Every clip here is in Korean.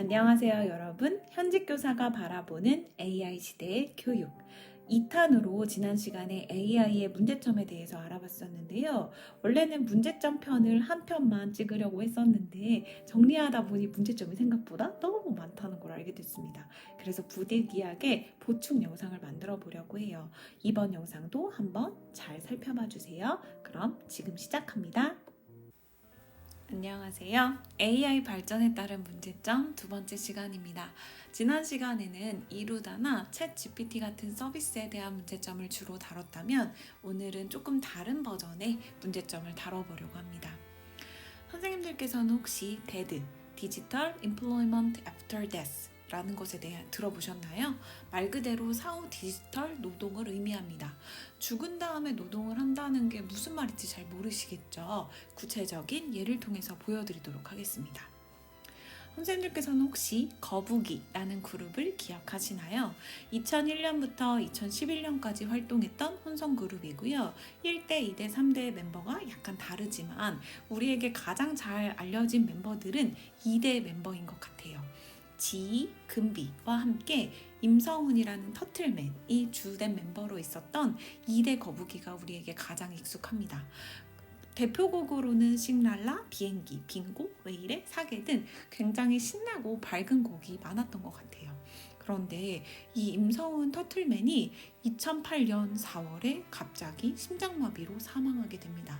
안녕하세요, 여러분. 현직 교사가 바라보는 AI 시대의 교육. 2탄으로 지난 시간에 AI의 문제점에 대해서 알아봤었는데요. 원래는 문제점 편을 한 편만 찍으려고 했었는데 정리하다 보니 문제점이 생각보다 너무 많다는 걸 알게 됐습니다. 그래서 부득이하게 보충 영상을 만들어 보려고 해요. 이번 영상도 한번 잘 살펴봐 주세요. 그럼 지금 시작합니다. 안녕하세요. AI 발전에 따른 문제점 두 번째 시간입니다. 지난 시간에는 이루다나 챗 GPT 같은 서비스에 대한 문제점을 주로 다뤘다면 오늘은 조금 다른 버전의 문제점을 다뤄보려고 합니다. 선생님들께서는 혹시 DEAD, Digital Employment After Death 라는 것에 대해 들어보셨나요? 말 그대로 사후 디지털 노동을 의미합니다. 죽은 다음에 노동을 한다는 게 무슨 말인지 잘 모르시겠죠? 구체적인 예를 통해서 보여드리도록 하겠습니다. 선생님들께서는 혹시 거북이라는 그룹을 기억하시나요? 2001년부터 2011년까지 활동했던 혼성 그룹이고요. 1대, 2대, 3대의 멤버가 약간 다르지만 우리에게 가장 잘 알려진 멤버들은 2대 멤버인 것 같아요. 지, 금비와 함께 임성훈이라는 터틀맨이 주된 멤버로 있었던 2대 거북이가 우리에게 가장 익숙합니다. 대표곡으로는 싱랄라, 비행기, 빙고, 왜 이래, 사계 등 굉장히 신나고 밝은 곡이 많았던 것 같아요. 그런데 이 임성훈 터틀맨이 2008년 4월에 갑자기 심장마비로 사망하게 됩니다.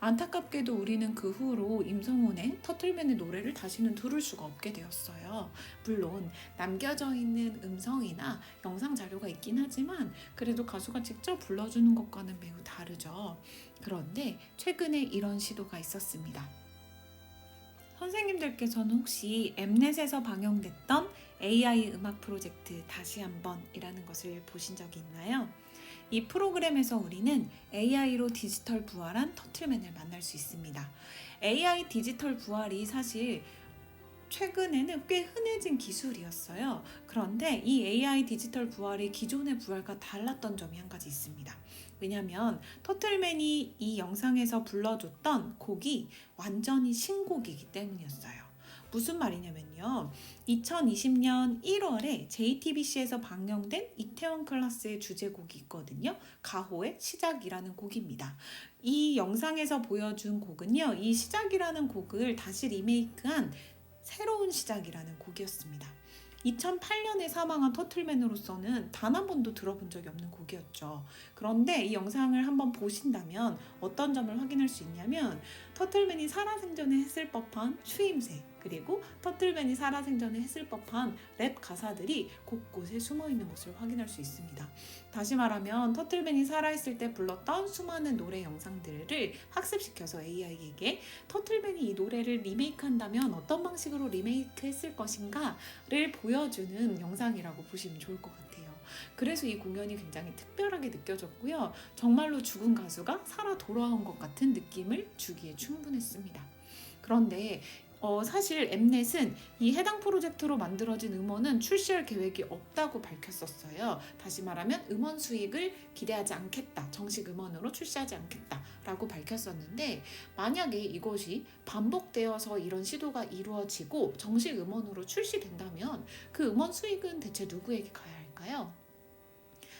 안타깝게도 우리는 그 후로 임성훈의 터틀맨의 노래를 다시는 들을 수가 없게 되었어요. 물론 남겨져 있는 음성이나 영상 자료가 있긴 하지만 그래도 가수가 직접 불러주는 것과는 매우 다르죠. 그런데 최근에 이런 시도가 있었습니다. 선생님들께서는 혹시 엠넷에서 방영됐던 AI 음악 프로젝트 다시 한번이라는 것을 보신 적이 있나요? 이 프로그램에서 우리는 AI로 디지털 부활한 터틀맨을 만날 수 있습니다. AI 디지털 부활이 사실 최근에는 꽤 흔해진 기술이었어요. 그런데 이 AI 디지털 부활이 기존의 부활과 달랐던 점이 한 가지 있습니다. 왜냐면 터틀맨이 이 영상에서 불러줬던 곡이 완전히 신곡이기 때문이었어요. 무슨 말이냐면요. 2020년 1월에 JTBC에서 방영된 이태원 클라스의 주제곡이 있거든요. 가호의 시작이라는 곡입니다. 이 영상에서 보여준 곡은요. 이 시작이라는 곡을 다시 리메이크한 새로운 시작이라는 곡이었습니다. 2008년에 사망한 터틀맨으로서는 단 한 번도 들어본 적이 없는 곡이었죠. 그런데 이 영상을 한번 보신다면 어떤 점을 확인할 수 있냐면 터틀맨이 살아생전에 했을 법한 추임새 그리고 터틀맨이 살아생전에 했을 법한 랩 가사들이 곳곳에 숨어 있는 것을 확인할 수 있습니다. 다시 말하면 터틀맨이 살아있을 때 불렀던 수많은 노래 영상들을 학습시켜서 AI에게 터틀맨이 이 노래를 리메이크한다면 어떤 방식으로 리메이크했을 것인가를 보여주는 영상이라고 보시면 좋을 것 같아요. 그래서 이 공연이 굉장히 특별하게 느껴졌고요. 정말로 죽은 가수가 살아 돌아온 것 같은 느낌을 주기에 충분했습니다. 그런데 어, 사실 엠넷은 이 해당 프로젝트로 만들어진 음원은 출시할 계획이 없다고 밝혔었어요. 다시 말하면 음원 수익을 기대하지 않겠다. 정식 음원으로 출시하지 않겠다라고 밝혔었는데 만약에 이것이 반복되어서 이런 시도가 이루어지고 정식 음원으로 출시된다면 그 음원 수익은 대체 누구에게 가야 할까요?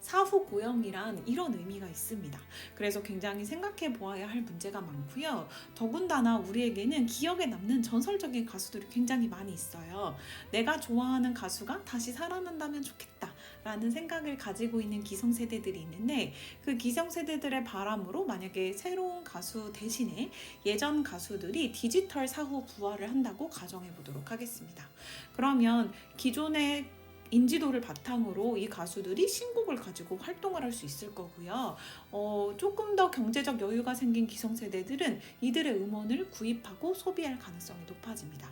사후 고영이란 이런 의미가 있습니다. 그래서 굉장히 생각해 보아야 할 문제가 많고요. 더군다나 우리에게는 기억에 남는 전설적인 가수들이 굉장히 많이 있어요. 내가 좋아하는 가수가 다시 살아난다면 좋겠다. 라는 생각을 가지고 있는 기성세대들이 있는데 그 기성세대들의 바람으로 만약에 새로운 가수 대신에 예전 가수들이 디지털 사후 부활을 한다고 가정해 보도록 하겠습니다. 그러면 기존의 인지도를 바탕으로 이 가수들이 신곡을 가지고 활동을 할 수 있을 거고요. 어, 조금 더 경제적 여유가 생긴 기성세대들은 이들의 음원을 구입하고 소비할 가능성이 높아집니다.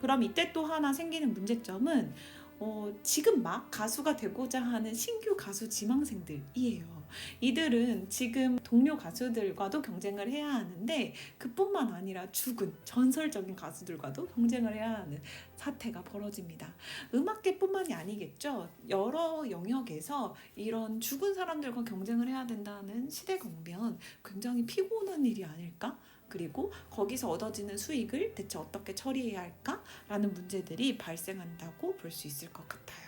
그럼 이때 또 하나 생기는 문제점은 어, 지금 막 가수가 되고자 하는 신규 가수 지망생들이에요. 이들은 지금 동료 가수들과도 경쟁을 해야 하는데 그뿐만 아니라 죽은 전설적인 가수들과도 경쟁을 해야 하는 사태가 벌어집니다. 음악계뿐만이 아니겠죠. 여러 영역에서 이런 죽은 사람들과 경쟁을 해야 된다는 시대가 오면 굉장히 피곤한 일이 아닐까? 그리고 거기서 얻어지는 수익을 대체 어떻게 처리해야 할까라는 문제들이 발생한다고 볼 수 있을 것 같아요.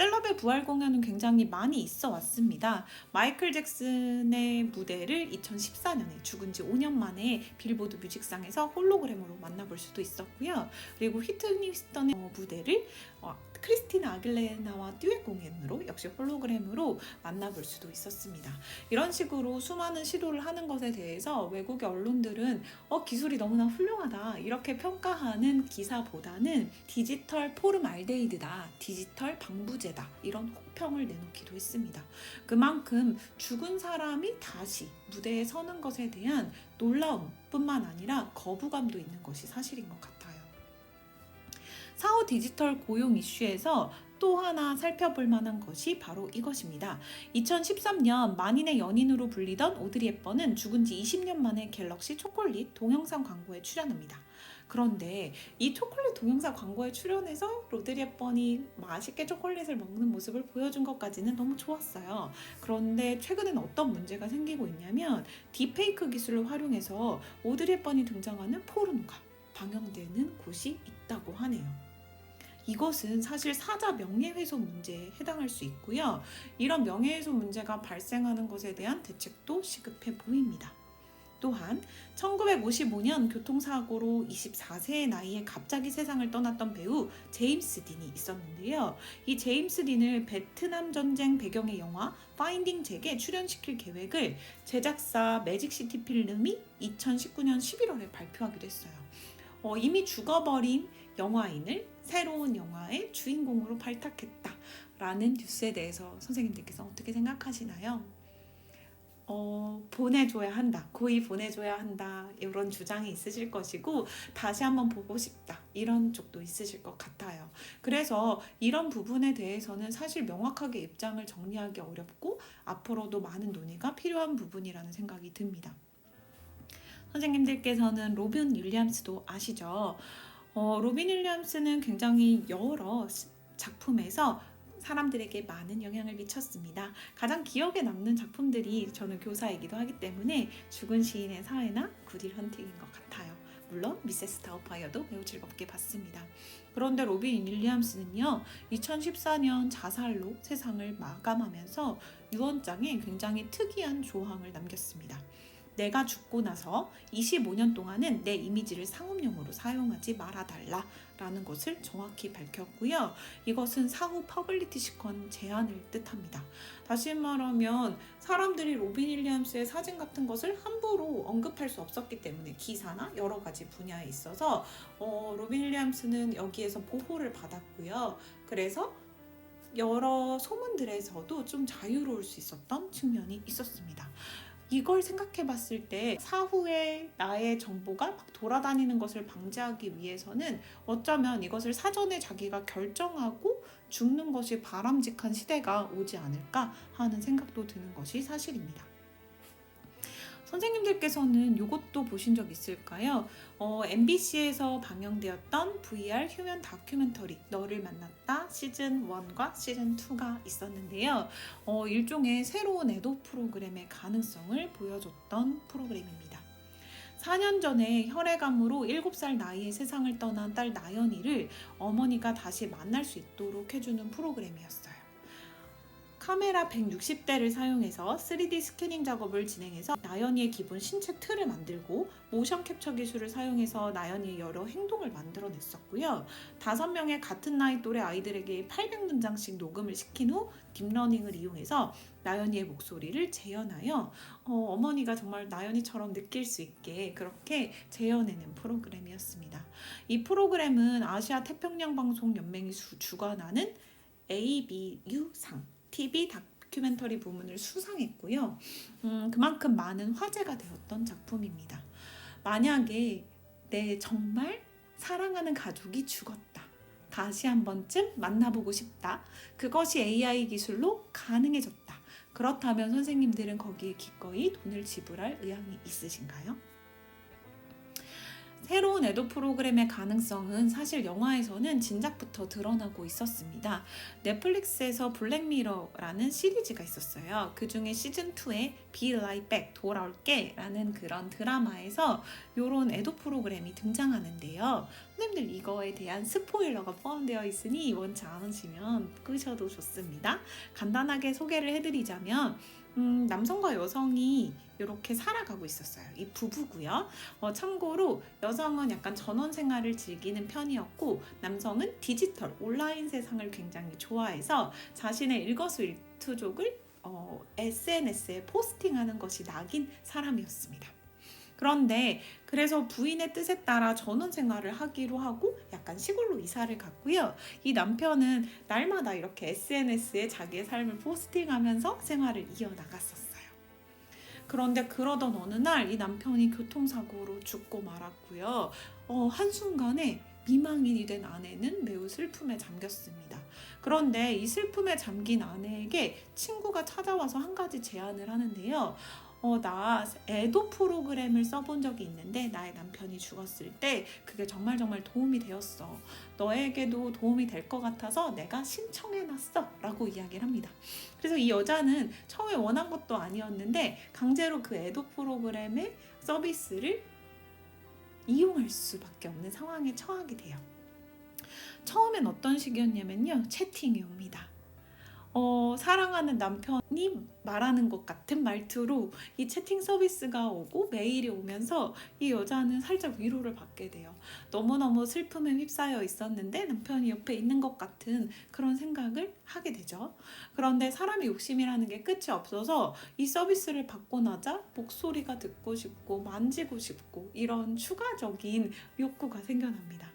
셀럽의 부활 공연은 굉장히 많이 있어 왔습니다. 마이클 잭슨의 무대를 2014년에 죽은 지 5년 만에 빌보드 뮤직상에서 홀로그램으로 만나볼 수도 있었고요. 그리고 휘트니 휴스턴의 어, 무대를 어, 크리스티나 아길레나와 듀엣 공연으로 역시 홀로그램으로 만나볼 수도 있었습니다. 이런 식으로 수많은 시도를 하는 것에 대해서 외국의 언론들은 어, 기술이 너무나 훌륭하다 이렇게 평가하는 기사보다는 디지털 포름 알데히드다 디지털 방부제 다 이런 혹평을 내놓기도 했습니다. 그만큼 죽은 사람이 다시 무대에 서는 것에 대한 놀라움뿐만 아니라 거부감도 있는 것이 사실인 것 같아요. 사후 디지털 고용 이슈에서 또 하나 살펴볼 만한 것이 바로 이것입니다. 2013년 만인의 연인으로 불리던 오드리 헵번은 죽은 지 20년 만에 갤럭시 초콜릿 동영상 광고에 출연합니다. 그런데 이 초콜릿 동영상 광고에 출연해서 로드리 헵번이 맛있게 초콜릿을 먹는 모습을 보여준 것까지는 너무 좋았어요. 그런데 최근엔 어떤 문제가 생기고 있냐면 딥페이크 기술을 활용해서 오드리 헵번이 등장하는 포르노가 방영되는 곳이 있다고 하네요. 이것은 사실 사자 명예훼손 문제에 해당할 수 있고요. 이런 명예훼손 문제가 발생하는 것에 대한 대책도 시급해 보입니다. 또한 1955년 교통사고로 24세의 나이에 갑자기 세상을 떠났던 배우 제임스 딘이 있었는데요. 이 제임스 딘을 베트남 전쟁 배경의 영화 파인딩 잭에 출연시킬 계획을 제작사 매직시티 필름이 2019년 11월에 발표하기도 했어요. 어, 이미 죽어버린 영화인을 새로운 영화의 주인공으로 발탁했다라는 뉴스에 대해서 선생님들께서 어떻게 생각하시나요? 어, 보내줘야 한다. 고이 보내줘야 한다. 이런 주장이 있으실 것이고, 다시 한번 보고 싶다. 이런 쪽도 있으실 것 같아요. 그래서 이런 부분에 대해서는 사실 명확하게 입장을 정리하기 어렵고, 앞으로도 많은 논의가 필요한 부분이라는 생각이 듭니다. 선생님들께서는 로빈 윌리엄스도 아시죠? 어, 로빈 윌리엄스는 굉장히 여러 작품에서 사람들에게 많은 영향을 미쳤습니다. 가장 기억에 남는 작품들이 저는 교사이기도 하기 때문에 죽은 시인의 사회나 구딜 헌팅인 것 같아요. 물론 미세스 다우파이어도 매우 즐겁게 봤습니다. 그런데 로빈 윌리엄스는요, 2014년 자살로 세상을 마감하면서 유언장에 굉장히 특이한 조항을 남겼습니다. 내가 죽고 나서 25년 동안은 내 이미지를 상업용으로 사용하지 말아달라 라는 것을 정확히 밝혔고요. 이것은 사후 퍼블리티 시권 제한을 뜻합니다. 다시 말하면 사람들이 로빈 윌리엄스의 사진 같은 것을 함부로 언급할 수 없었기 때문에 기사나 여러 가지 분야에 있어서 어, 로빈 윌리엄스는 여기에서 보호를 받았고요. 그래서 여러 소문들에서도 좀 자유로울 수 있었던 측면이 있었습니다. 이걸 생각해 봤을 때 사후에 나의 정보가 막 돌아다니는 것을 방지하기 위해서는 어쩌면 이것을 사전에 자기가 결정하고 죽는 것이 바람직한 시대가 오지 않을까 하는 생각도 드는 것이 사실입니다. 선생님들께서는 이것도 보신 적 있을까요? 어, MBC에서 방영되었던 VR 휴면 다큐멘터리 너를 만났다 시즌 1과 시즌 2가 있었는데요. 어, 일종의 새로운 애도 프로그램의 가능성을 보여줬던 프로그램입니다. 4년 전에 혈액암으로 7살 나이에 세상을 떠난 딸 나연이를 어머니가 다시 만날 수 있도록 해주는 프로그램이었어요. 카메라 160대를 사용해서 3D 스캐닝 작업을 진행해서 나연이의 기본 신체 틀을 만들고 모션 캡처 기술을 사용해서 나연이의 여러 행동을 만들어냈었고요. 다섯 명의 같은 나이 또래 아이들에게 800문장씩 녹음을 시킨 후 딥러닝을 이용해서 나연이의 목소리를 재현하여 어, 머니가 정말 나연이처럼 느낄 수 있게 그렇게 재현해낸 프로그램이었습니다. 이 프로그램은 아시아 태평양 방송 연맹이 주관하는 ABU상 TV 다큐멘터리 부문을 수상했고요. 음, 그만큼 많은 화제가 되었던 작품입니다. 만약에 내 정말 사랑하는 가족이 죽었다. 다시 한 번쯤 만나보고 싶다. 그것이 AI 기술로 가능해졌다. 그렇다면 선생님들은 거기에 기꺼이 돈을 지불할 의향이 있으신가요? 새로운 에도 프로그램의 가능성은 사실 영화에서는 진작부터 드러나고 있었습니다. 넷플릭스에서 블랙미러라는 시리즈가 있었어요. 그 중에 시즌 2에 Be Right Back 돌아올게 라는 그런 드라마에서 요런 에도 프로그램이 등장하는데요. 선생님들 이거에 대한 스포일러가 포함되어 있으니 원치 않으시면 끄셔도 좋습니다. 간단하게 소개를 해드리자면 음, 남성과 여성이 이렇게 살아가고 있었어요. 이 부부고요. 어, 참고로 여성은 약간 전원 생활을 즐기는 편이었고 남성은 디지털 온라인 세상을 굉장히 좋아해서 자신의 일거수일투족을 어, SNS에 포스팅하는 것이 낙인 사람이었습니다. 그런데 그래서 부인의 뜻에 따라 전원 생활을 하기로 하고 약간 시골로 이사를 갔고요. 이 남편은 날마다 이렇게 SNS에 자기의 삶을 포스팅하면서 생활을 이어나갔었어요. 그런데 그러던 어느 날 이 남편이 교통사고로 죽고 말았고요. 어, 한순간에 미망인이 된 아내는 매우 슬픔에 잠겼습니다. 그런데 이 슬픔에 잠긴 아내에게 친구가 찾아와서 한 가지 제안을 하는데요. 어, 나 애도 프로그램을 써본 적이 있는데 나의 남편이 죽었을 때 그게 정말 정말 도움이 되었어. 너에게도 도움이 될 것 같아서 내가 신청해놨어. 라고 이야기를 합니다. 그래서 이 여자는 처음에 원한 것도 아니었는데 강제로 그 애도 프로그램의 서비스를 이용할 수밖에 없는 상황에 처하게 돼요. 처음엔 어떤 식이었냐면요. 채팅이 옵니다. 어, 사랑하는 남편이 말하는 것 같은 말투로 이 채팅 서비스가 오고 메일이 오면서 이 여자는 살짝 위로를 받게 돼요. 너무너무 슬픔에 휩싸여 있었는데 남편이 옆에 있는 것 같은 그런 생각을 하게 되죠. 그런데 사람이 욕심이라는 게 끝이 없어서 이 서비스를 받고 나자 목소리가 듣고 싶고 만지고 싶고 이런 추가적인 욕구가 생겨납니다.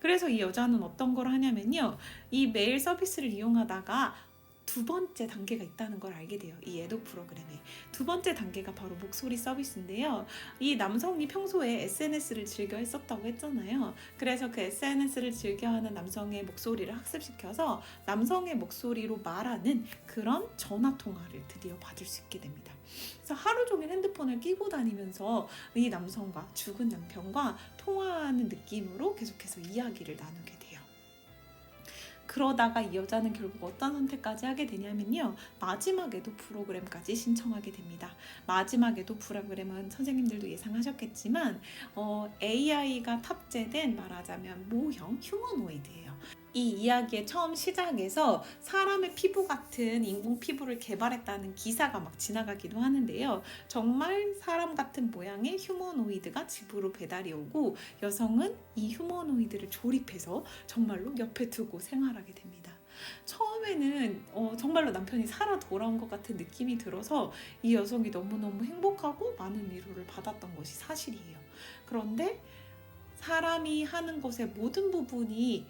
그래서 이 여자는 어떤 걸 하냐면요. 이 메일 서비스를 이용하다가 두 번째 단계가 있다는 걸 알게 돼요. 이 애독 프로그램에. 두 번째 단계가 바로 목소리 서비스인데요. 이 남성이 평소에 SNS를 즐겨 했었다고 했잖아요. 그래서 그 SNS를 즐겨하는 남성의 목소리를 학습시켜서 남성의 목소리로 말하는 그런 전화 통화를 드디어 받을 수 있게 됩니다. 그래서 하루 종일 핸드폰을 끼고 다니면서 이 남성과 죽은 남편과 통화하는 느낌으로 계속해서 이야기를 나누게 돼요. 그러다가 이 여자는 결국 어떤 선택까지 하게 되냐면요. 마지막에도 프로그램까지 신청하게 됩니다. 마지막에도 프로그램은 선생님들도 예상하셨겠지만 어, AI가 탑재된 말하자면 모형 휴머노이드예요. 이 이야기의 처음 시작에서 사람의 피부 같은 인공 피부를 개발했다는 기사가 막 지나가기도 하는데요. 정말 사람 같은 모양의 휴머노이드가 집으로 배달이 오고 여성은 이 휴머노이드를 조립해서 정말로 옆에 두고 생활하게 됩니다. 처음에는 어, 정말로 남편이 살아 돌아온 것 같은 느낌이 들어서 이 여성이 너무너무 행복하고 많은 위로를 받았던 것이 사실이에요. 그런데 사람이 하는 것의 모든 부분이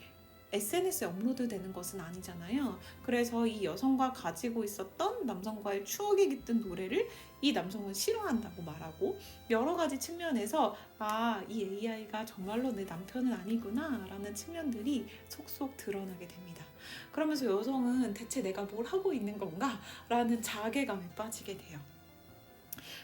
SNS에 업로드되는 것은 아니잖아요. 그래서 이 여성과 가지고 있었던 남성과의 추억이 깃든 노래를 이 남성은 싫어한다고 말하고 여러 가지 측면에서 아, 이 AI가 정말로 내 남편은 아니구나 라는 측면들이 속속 드러나게 됩니다. 그러면서 여성은 대체 내가 뭘 하고 있는 건가? 라는 자괴감에 빠지게 돼요.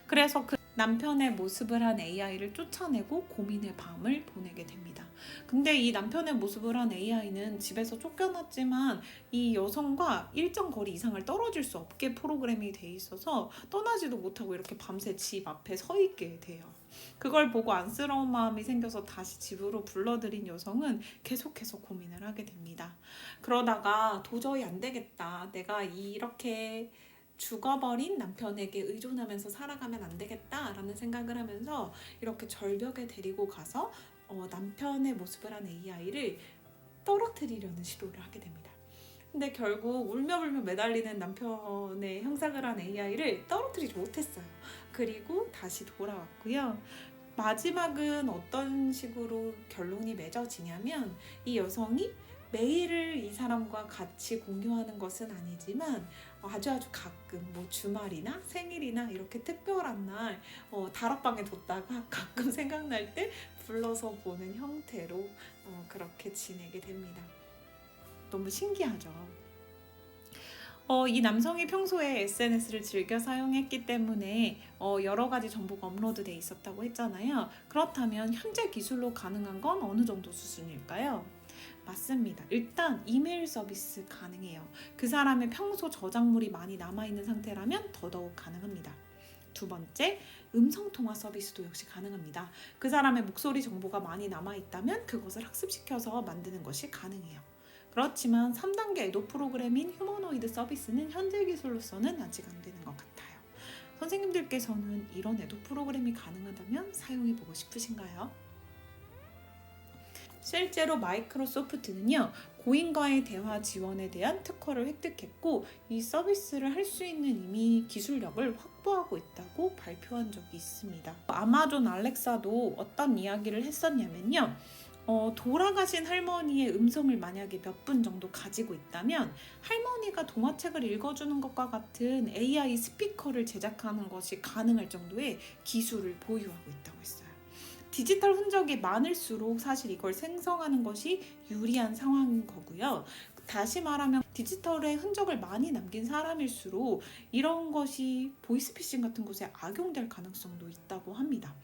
그래서 그 남편의 모습을 한 AI를 쫓아내고 고민의 밤을 보내게 됩니다. 근데 이 남편의 모습을 한 AI는 집에서 쫓겨났지만 이 여성과 일정 거리 이상을 떨어질 수 없게 프로그램이 돼 있어서 떠나지도 못하고 이렇게 밤새 집 앞에 서 있게 돼요. 그걸 보고 안쓰러운 마음이 생겨서 다시 집으로 불러들인 여성은 계속해서 고민을 하게 됩니다. 그러다가 도저히 안 되겠다. 내가 이렇게 죽어버린 남편에게 의존하면서 살아가면 안 되겠다라는 생각을 하면서 이렇게 절벽에 데리고 가서 어, 남편의 모습을 한 AI를 떨어뜨리려는 시도를 하게 됩니다. 근데 결국 울며불며 매달리는 남편의 형상을 한 AI를 떨어뜨리지 못했어요. 그리고 다시 돌아왔고요. 마지막은 어떤 식으로 결론이 맺어지냐면 이 여성이 매일을 이 사람과 같이 공유하는 것은 아니지만 아주 아주 가끔 뭐 주말이나 생일이나 이렇게 특별한 날 어, 다락방에 뒀다가 가끔 생각날 때 불러서 보는 형태로 어, 그렇게 지내게 됩니다. 너무 신기하죠. 어, 이 남성이 평소에 SNS를 즐겨 사용했기 때문에 어, 여러 가지 정보가 업로드돼 있었다고 했잖아요. 그렇다면 현재 기술로 가능한 건 어느 정도 수준일까요? 맞습니다. 일단 이메일 서비스 가능해요. 그 사람의 평소 저작물이 많이 남아있는 상태라면 더더욱 가능합니다. 두 번째, 음성 통화 서비스도 역시 가능합니다. 그 사람의 목소리 정보가 많이 남아있다면 그것을 학습시켜서 만드는 것이 가능해요. 그렇지만 3단계 에도 프로그램인 휴머노이드 서비스는 현재 기술로서는 아직 안 되는 것 같아요. 선생님들께서는 이런 에도 프로그램이 가능하다면 사용해보고 싶으신가요? 실제로 마이크로소프트는요, 고인과의 대화 지원에 대한 특허를 획득했고, 이 서비스를 할 수 있는 이미 기술력을 확보하고 있다고 발표한 적이 있습니다. 아마존 알렉사도 어떤 이야기를 했었냐면요. 어, 돌아가신 할머니의 음성을 만약에 몇 분 정도 가지고 있다면 할머니가 동화책을 읽어주는 것과 같은 AI 스피커를 제작하는 것이 가능할 정도의 기술을 보유하고 있다고 했어요. 디지털 흔적이 많을수록 사실 이걸 생성하는 것이 유리한 상황인 거고요. 다시 말하면 디지털의 흔적을 많이 남긴 사람일수록 이런 것이 보이스피싱 같은 곳에 악용될 가능성도 있다고 합니다.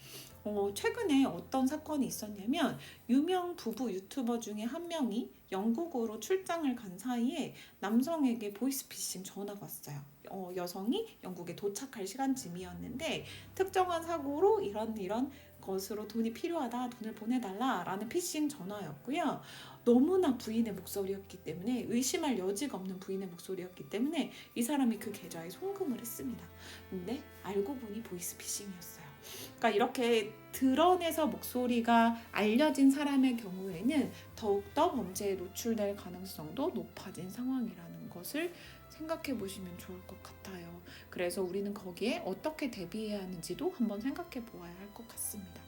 어, 최근에 어떤 사건이 있었냐면 유명 부부 유튜버 중에 한 명이 영국으로 출장을 간 사이에 남성에게 보이스피싱 전화가 왔어요. 어, 여성이 영국에 도착할 시간쯤이었는데 특정한 사고로 이런 이런 것으로 돈이 필요하다, 돈을 보내달라라는 피싱 전화였고요. 너무나 부인의 목소리였기 때문에 의심할 여지가 없는 부인의 목소리였기 때문에 이 사람이 그 계좌에 송금을 했습니다. 근데 알고 보니 보이스피싱이었어요. 그러니까 이렇게 드러내서 목소리가 알려진 사람의 경우에는 더욱더 범죄에 노출될 가능성도 높아진 상황이라는 것을 생각해 보시면 좋을 것 같아요. 그래서 우리는 거기에 어떻게 대비해야 하는지도 한번 생각해 보아야 할 것 같습니다.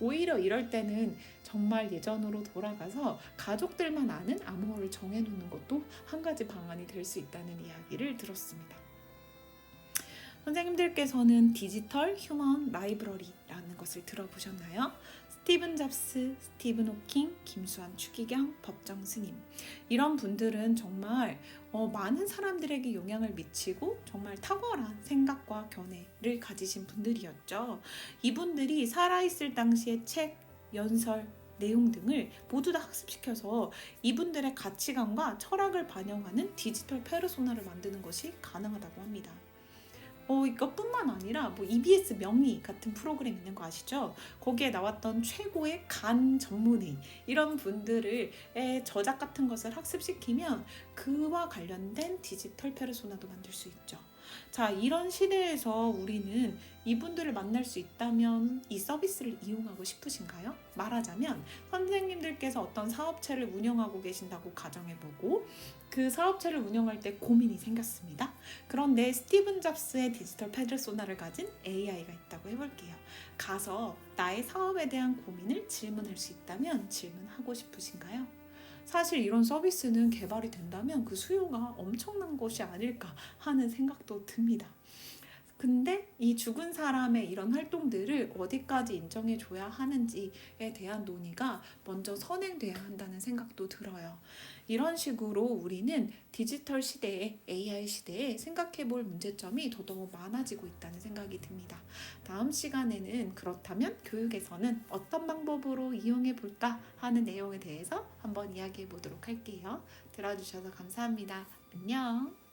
오히려 이럴 때는 정말 예전으로 돌아가서 가족들만 아는 암호를 정해놓는 것도 한 가지 방안이 될 수 있다는 이야기를 들었습니다. 선생님들께서는 디지털 휴먼 라이브러리라는 것을 들어보셨나요? 스티븐 잡스, 스티븐 호킹, 김수환, 추기경, 법정 스님 이런 분들은 정말 어, 많은 사람들에게 영향을 미치고 정말 탁월한 생각과 견해를 가지신 분들이었죠. 이분들이 살아있을 당시의 책, 연설, 내용 등을 모두 다 학습시켜서 이분들의 가치관과 철학을 반영하는 디지털 페르소나를 만드는 것이 가능하다고 합니다. 어, 이것뿐만 아니라 뭐 EBS 명의 같은 프로그램 있는 거 아시죠? 거기에 나왔던 최고의 간 전문의 이런 분들을 저작 같은 것을 학습시키면 그와 관련된 디지털 페르소나도 만들 수 있죠. 자, 이런 시대에서 우리는 이분들을 만날 수 있다면 이 서비스를 이용하고 싶으신가요? 말하자면 선생님들께서 어떤 사업체를 운영하고 계신다고 가정해보고 그 사업체를 운영할 때 고민이 생겼습니다. 그런데 스티븐 잡스의 디지털 페르소나를 가진 AI가 있다고 해볼게요. 가서 나의 사업에 대한 고민을 질문할 수 있다면 질문하고 싶으신가요? 사실 이런 서비스는 개발이 된다면 그 수요가 엄청난 것이 아닐까 하는 생각도 듭니다. 근데 이 죽은 사람의 이런 활동들을 어디까지 인정해 줘야 하는지에 대한 논의가 먼저 선행돼야 한다는 생각도 들어요. 이런 식으로 우리는 디지털 시대에 AI 시대에 생각해 볼 문제점이 더더욱 많아지고 있다는 생각이 듭니다. 다음 시간에는 그렇다면 교육에서는 어떤 방법으로 이용해 볼까 하는 내용에 대해서 한번 이야기해 보도록 할게요. 들어주셔서 감사합니다. 안녕.